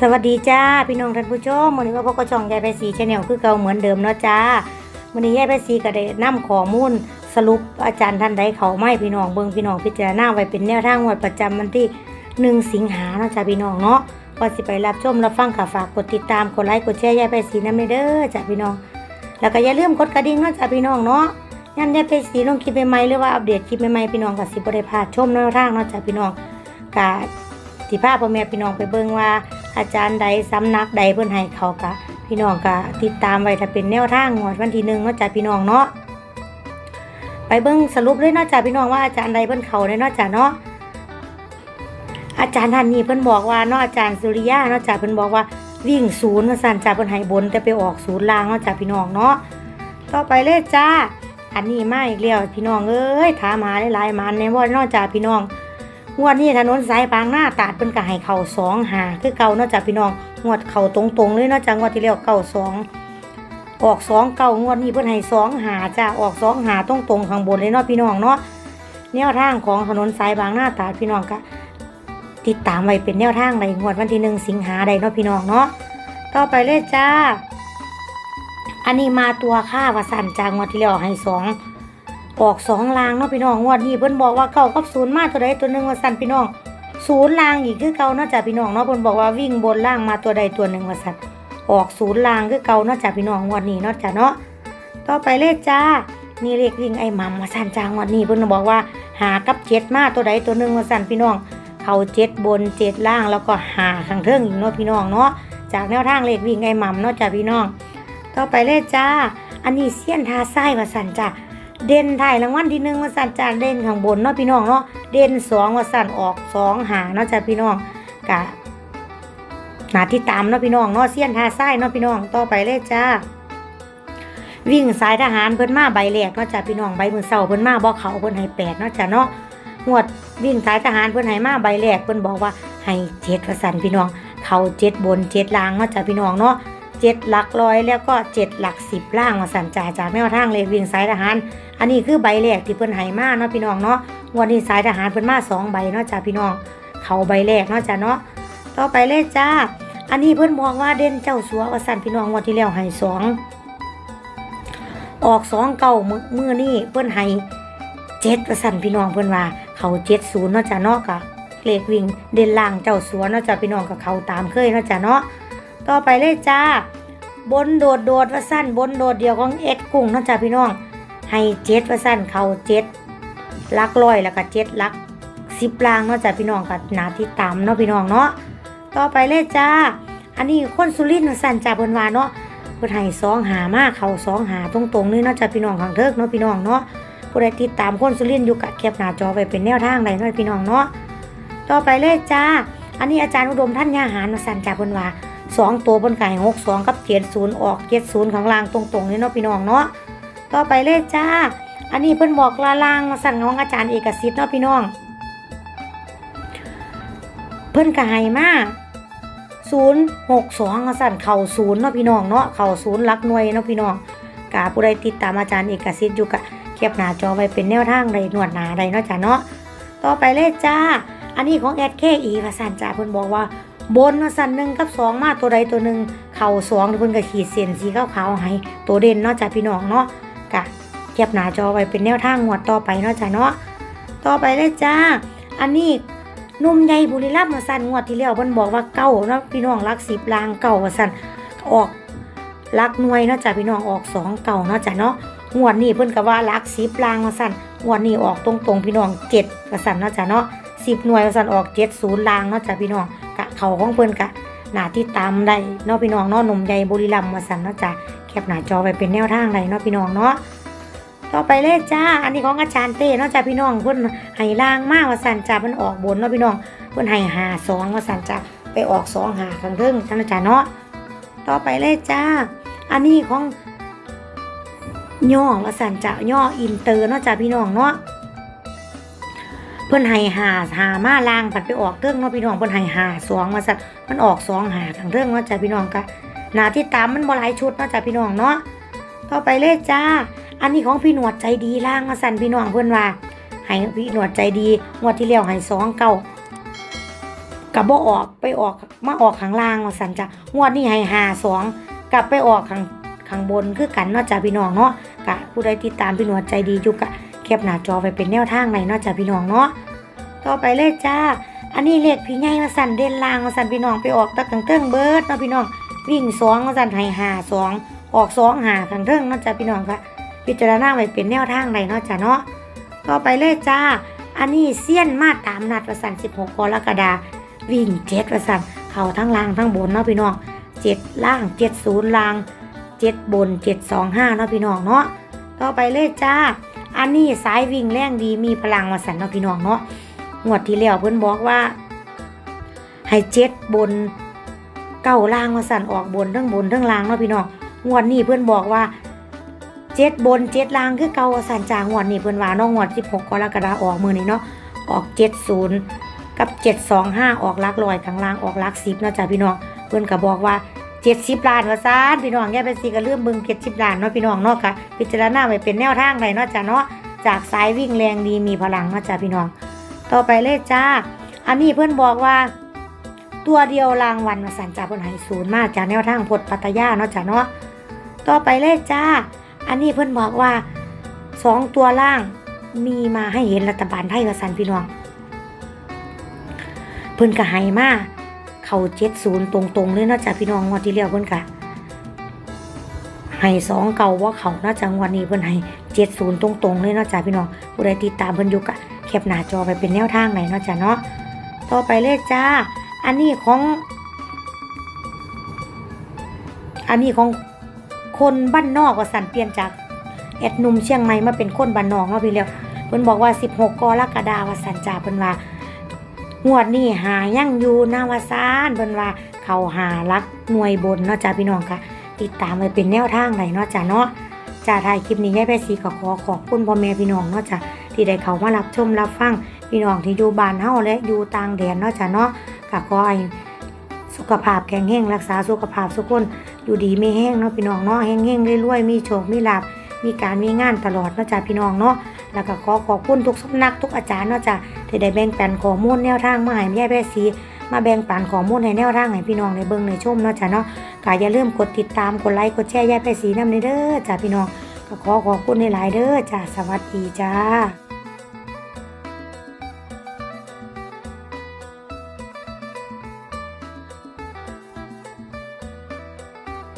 สวัสดีจ้าพี่น้องท่านผู้ชมวันนี้ว่าพวกก็ช่องยายไปสีชาแนลคือเก่าเหมือนเดิมเนาะจ้าวันนี้ยายไปสีก็ได้นำข้อมูลสรุปอาจารย์ท่านใดเขาไม่พี่น้องเบิ่งพี่น้องพิจารณาไว้เป็นแนวทางงวดประจำวันที่หนึ่งสิงหาเนาะจ้าพี่น้องเนาะก่อนสิไปรับชมรับฟังค่ะฝากกดติดตามกดไลค์กดแชร์ยายไปสีน้ำเด้อจ้าพี่น้อง แล้วก็อย่าลืมกดกระดิ่งเนาะจ้าพี่น้องเนาะยามยายไปสีลงคลิปใหม่ๆหรือว่าอัปเดตคลิปใหม่ๆพี่น้องก็สิบ่ได้พาชมแนวทางเนาะจ้าพี่น้องกะสิพาพ่อแม่พี่น้องไปเบิ่งว่า อาจารย์ใดสำนักใดเพิ่นให้เขากะพี่น้องกะติดตามไว้ถ้าเป็นแนวทางงวดวันที่หนึ่งนาะจ้ะพี่น้องเนาะไปเบิ่งสรุปเลยนาะจ้ะพี่น้องว่าอาจารย์ใดเพิ่นเขาเลยนาะจ้ะเนาะอาจารย์ท่านนี้เพิ่นบอกว่าเนาะอาจารย์สุริยะเนาะจ้ะเพิ่นบอกว่าวิ่งศูนย์ว่าซั่นจ้ะเพิ่นให้บน แต่ไปออกศูนย์ล่างนาะจ้ะพี่น้องเนาะต่อไปเลยจ้าอันนี้มาอีกแล้วพี่น้องเอ้ยถามหาหลายๆมันในว่านาะจ้ะพี่น้อง งวดนี้ถนนสายบางหน้าตาดเป็นกะให้เข่าสองหาคือเก่าเนาะจ้ะพี่น้องงวดเข่าตรงๆเลยเนาะจ้ะงวดที่แล้วเก่าสองออกสองเก่างวดนี้เพิ่นให้สองหาจ้ะออกสองหาตรงๆข้างบนเลยเนาะพี่น้องเนาะแนวทางของถนนสายบางหน้าตาดพี่น้องกะติดตามไว้เป็นแนวทางในงวดวันที่หนึ่งสิงหาใดเนาะพี่น้องเนาะต่อไปเลยจ้า อันนี้มาตัวค่าวสันจางวดที่แล้วให้สอง ออกสองลางเนาะพี่น้องงวดนี้เพิ่นบอกว่าเก่ากับศูนย์มาตัวใดตัวหนึ่งว่าสั่นพี่น้องศูนย์ลางอีกคือเก่าเนาะจ้ะพี่น้องเนาะเพิ่นบอกว่าวิ่งบนล่างมาตัวใดตัวหนึ่งว่าสั่นออกศูนย์ลางคือเก่าเนาะจ้ะพี่น้องงวดนี้เนาะจ้ะเนาะต่อไปเลขจ้านี่เลขวิ่งไอ้หมัมว่าสั่นจ้างวดนี้เพิ่นบอกว่าหากับเจ็ดมาตัวใดตัวหนึ่งว่าสั่นพี่น้องเขาเจ็ดบนเจ็ดล่างแล้วก็หาข้างเทิงอีกเนาะพี่น้องเนาะจากแนวทางเลขวิ่งไอ้หมัมเนาะจ้ะพี่น้อง ต่อไปเลขจ้า อันนี้เสี้ยนทาไส้ว่าสั่นจ้ะ เด่นถ่ายรางวัลที่หนึ่งว่าสั่นจานเด่นข้างบนเนาะพี่น้องเนาะเด่นสองว่าสั่นออกสองหางเนาะจ้ะพี่น้องกะหนาที่ตามเนาะพี่น้องเนาะเสี้ยนทาไส้เนาะพี่น้องต่อไปเลยจ้าวิ่งสายทหารเพิ่นมาใบแรกเนาะจ้ะพี่น้องใบมือเสาเพิ่นมาบอกเขาเพิ่นให้แปดเนาะจ้ะเนาะงวดวิ่งสายทหารเพิ่นให้มาใบแรกเพิ่นบอกว่าให้เจ็ดว่าสั่นพี่น้องเขาเจ็ดบนเจ็ดล่างเนาะจ้ะพี่น้องเนาะ เจ็ดหลักร้อยแล้วก็เจ็ดหลักสิบล่างว่าสั่นจ่าจากแนวทางเลยวิ่งสายทหาร อันนี้คือใบแรกที่เพิ่นให้มาเนาะพี่น้องเนาะวันนี้สายทหารเพิ่นมาสองใบเนาะจ้าพี่น้อง เขาใบแรกเนาะจ้าเนาะต่อไปเลยจ้า อันนี้เพิ่นมองว่าเด่นเจ้าสัวว่าสั่นพี่น้องวันที่แล้วให้สองออกสองเก่าเมือมือนี่เพิ่นให้เจ็ดว่าสั่นพี่น้องเพิ่นว่า เขาเจ็ดศูนย์เนาะจ้าเนาะกะเลขวิ่งเด่นล่างเจ้าสัวเนาะจ้าพี่น้องกับเขาตามเคยเนาะจ้าเนาะ ต่อไปเลยจ้า บนโดดโดดว่าสั้นบนโดดเดียวของเอ็ดกุ้งนาะจ้าพี่น้อง ให้เจ็ดว่าสั้นเขาเจ็ดลักร้อยแล้วก็เจ็ดลักสิบลางเนาะจ้ะพี่น้องกับนาที่ตามเนาะพี่น้องเนาะต่อไปเลยจ้า อันนี้คนสุรินทร์สั้นจ้าเพิ่นว่าเนาะเพิ่นให้สองหามาเขาสองหาตรงๆนี่เนาะจ้ะพี่น้องข้างเทิกเนาะพี่น้องเนาะผู้ใดติดตามคนสุรินทร์อยู่กับแคปหน้าจอไว้เป็นแนวทางใดเนาะพี่น้องเนาะต่อไปเลยจ้า อันนี้อาจารย์อุดมท่านยาหารสั้นจ้าเพิ่นว่า สองตัวเพิ่นขายหกสองกับเจ็ดศูนย์ออกเจ็ดศูนย์ข้างล่างตรงๆนี่เนาะพี่น้องเนาะต่อไปเลยจ้า อันนี้เพิ่นบอกลาล่างมาสั่งของอาจารย์เอกสิทธิ์เนาะพี่น้อง เพิ่นก็ให้มากศูนย์หกสองมาสั่นเข่าศูนย์เนาะพี่น้องเนาะเข่าศูนย์หลักหน่วยเนาะพี่น้องกาผู้ใดติดตามอาจารย์เอกสิทธิ์อยู่กะเก็บหน้าจอไว้เป็นแนวทางใดหนวดหนาใดเนาะจ้าเนาะต่อไปเลยจ้า อันนี้ของแอดเคอีว่าสั่นจ้าเพิ่นบอกว่า บนว่าสั่นหนึ่งกับสองมาตัวใดตัวหนึ่งเข่าสองเพิ่นก็ขีดเส้นสีขาวๆให้ตัวเด่นเนาะจ้าพี่น้องเนาะกะเก็บหน้าจอไว้เป็นแนวทางงวดต่อไปเนาะจ้ะเนาะต่อไปเลยจ้า อันนี้หนุ่มใหญ่บุรีรัมย์มาสั่นงวดที่แล้วเพิ่นบอกว่าเก้าเนาะพี่น้องรักสิบลางเก้าว่าสั่นออกรักหน่วยเนาะจ้ะพี่น้องออกสองเก้าเนาะจ้ะเนาะงวดนี้เพิ่นก็ว่ารักสิบลางว่าสั่นงวดนี้ออกตรงๆพี่น้องเจ็ดว่าสั่นเนาะจ้ะเนาะสิบหน่วยว่าสั่นออกเจ็ดศูนย์ลางเนาะจ้ะพี่น้อง เขาของเพิ่นกะหน้าที่ตามได้เนาะพี่น้องเนาะหนุ่มใหญ่บุรีรัมย์มาสั่นเนาะจ้ะแคปหน้าจอไว้เป็นแนวทางใดเนาะพี่น้องเนาะต่อไปเลยจ้า อันนี้ของอาจารย์เต้เนาะจ้าพี่น้องเพิ่นให้ล่างมากว่าสันจ้าเพิ่นออกบนเนาะพี่น้องเพิ่นให้หาสองว่าสันจ้าไปออกสองหาข้างเทิงจ้านะจ้าเนาะต่อไปเลยจ้า อันนี้ของย่อว่าสันจ้าย่ออินเตอร์เนาะจ้าพี่น้องเนาะ เพิ่นให้หาหามาล่างผัดไปออกเทิงเนาะพี่น้องเพิ่นให้หาสองว่าสันมันออกสองหาข้างเทิงเนาะจ้าพี่น้องกะหนาที่ตามมันบ่หลายชุดเนาะจ้าพี่น้องเนาะต่อไปเลยจ้า อันนี้ของพี่หนวดใจดีล่างมาสั่นพี่น้องเพื่อนว่าให้พี่หนวดใจดีงวดที่แล้วให้สองเก้ากับบ่ออกไปออกมาออกข้างล่างว่าสั่นจ้ะงวดนี้ให้หาสองกลับไปออกข้างข้างบนคือกันเนาะจ้ะพี่น้องเนาะกะผู้ใดติดตามพี่หนวดใจดีอยู่กะ แคปหน้าจอไปเป็นแนวทางในเนาะจ้ะพี่น้องเนาะต่อไปเลยจ้า อันนี้เลขพี่ใหญ่มาสั่นเด่นลางมาสั่นพี่น้องไปออกตะกังเติ้งเบิร์ดเนาะพี่น้องวิ่งสองมาสั่นให้หาสองออกสองหาขังเติ้งเนาะจ้ะพี่น้องค่ะพิจารณาไว้เป็นแนวทางในเนาะจ้ะเนาะต่อไปเลยจ้า อันนี้เสี้ยนมาตามนัดประสัน16กรกฎาวิ่งเจ็ดประสันเข่าทั้งล่างทั้งบนเนาะพี่น้องเจ็ดล่างเจ็ดศูนย์ล่างเจ็ดบนเจ็ดสองห้าเนาะพี่น้องเนาะต่อไปเลยจ้า อันนี้สายวิ่งแรงดีมีพลังมาสันเนาะพี่น้องเนาะงวดที่แล้วเพิ่นบอกว่า ให้เจ็ดบนเก้าล่างมาสั่นออกบนทั้งบนทั้งล่างเนาะพี่น้องงวดนี้เพื่อนบอกว่าเจ็ดบนเจ็ดล่างคือเก่าสั่นจางงวดนี้เพื่อนว่าน้องงวดสิบหกกรกฎาคมออกมือนี้เนาะออกเจ็ดศูนย์กับเจ็ดสองห้าออกลักลอยข้างล่างออกลักสิบเนาะจ้ะพี่น้องเพื่อนก็บอกว่า เจ็ดสิบล้านว่าซานพี่น้องแย่เป็นสีก็เลื่อมบึงเจ็ดสิบล้านเนาะพี่น้องเนาะค่ะพิจารณาไว้เป็นแนวทางไรเนาะจ้ะเนาะจากสายวิ่งแรงดีมีพลังเนาะจ้ะพี่น้อง ต่อไปเลยจ้า อันนี้เพื่อนบอกว่า ตัวเดียวรางวัลมาสันจ่าเพิ่นให้ศูนย์มากจากแนวทางพดปัตยาเนาะจ้ะเนาะต่อไปเลยจ้า อันนี้เพิ่อนบอกว่าสองตัวล่างมีมาให้เห็นรัฐบาลไทยว่าสันพี่น้อง เพิ่อนก็ให้มา เขาเจ็ดศูนย์ตรงๆเลยนะจ้ะพี่น้องงวดที่แล้วเพิ่นก็ให้สองเก่าว่าเขาเนาจ้ะงวดนี้เพิ่นให้เจ็ดศูนย์ตรงๆเลยนะจ้ะพี่น้องผู้ใดติดตามเพิ่นอยู่กะแคปหน้าจอไปเป็นแนวทางไหนนะจ้ะเนาะต่อไปเลยจ้า อันนี้ของ อันนี้ของคนบ้านนอกว่าสันเปลี่ยนจากแอดนุ่มเชียงใหม่มาเป็นคนบ้านนอกเนาะพี่เลี้ยวเพิ่นบอกว่า 16กรกฎาคมว่าสันจ่าเพิ่นว่า งวดนี้หายั่งอยู่นาวาซานเพิ่นว่าเขาหารักหน่วยบนเนาะจ้าพี่น้องค่ะ ติดตามไว้เป็นแนวทางไหนเนาะจ้าเนาะจ้าถ่ายคลิปนี้ยายแพรสีก็ขอขอบคุณพ่อแม่พี่น้องเนาะจ้าที่ได้เขามารับชมรับฟังพี่น้องที่อยู่บ้านเฮาและอยู่ต่างแดนเนาะจ้าเนาะก็ขอให้สุขภาพแข็งแรงรักษาสุขภาพสุขคนอยู่ดีไม่แห้งเนาะพี่น้องเนาะแห้งแห้งๆรวยๆมีโชคมีลาภมีการมีงานตลอดเนาะจ้ะพี่น้องเนาะ แล้วก็ขอขอบคุณทุกสำนักทุกอาจารย์เนาะจ้ะที่ได้แบ่งปันข้อมูลแนวทางมาให้แม่แย่สีมาแบ่งปันข้อมูลให้แนวทางให้พี่น้องในเบิ่งในชมเนาะจ้ะเนาะก็อย่าลืมกดติดตามกดไลค์กดแชร์ยายแพรสีนำเด้อจ้ะพี่น้องก็ขอขอบคุณในหลายเด้อจ้ะสวัสดีจ้า